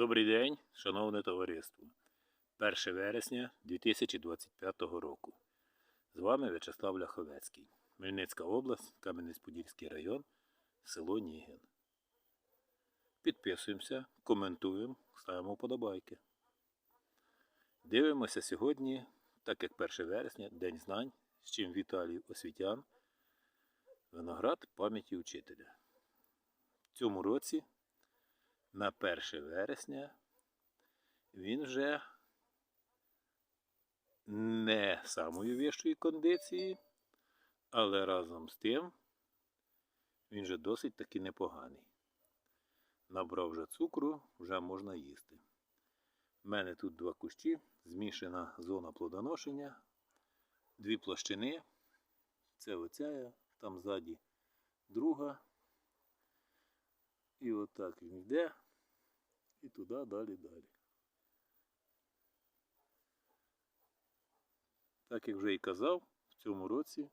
Добрий день, шановне товариство. 1 вересня 2025 року. З вами В'ячеслав Ляховецький. Хмельницька область, Кам'янець-Подільський район, село Нігін. Підписуємося, коментуємо, ставимо вподобайки. Дивимося сьогодні, так як 1 вересня, День знань, з чим вітаю освітян. Виноград пам'яті учителя. В цьому році на 1 вересня він вже не самої вищої кондиції, але разом з тим він вже досить таки непоганий. Набрав вже цукру, вже можна їсти. У мене тут два кущі, змішана зона плодоношення, дві площини. Це оця, там ззаді друга. І отак він йде. І туди далі далі. Так як вже і казав, в цьому році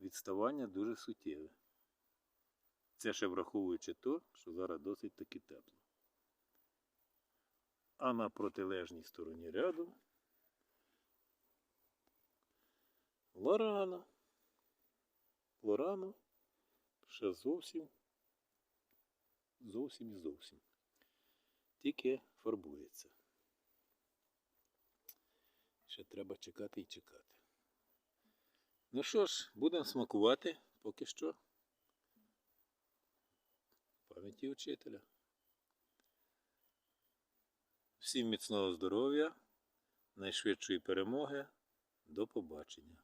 відставання дуже суттєве. Це ще враховуючи то, що зараз досить таки тепло. А на протилежній стороні ряду Лорана. Лорана ще зовсім зовсім і зовсім. Тільки фарбується. Ще треба чекати і чекати. Ну що ж, будемо смакувати поки що. Пам'яті учителя. Всім міцного здоров'я, найшвидшої перемоги. До побачення.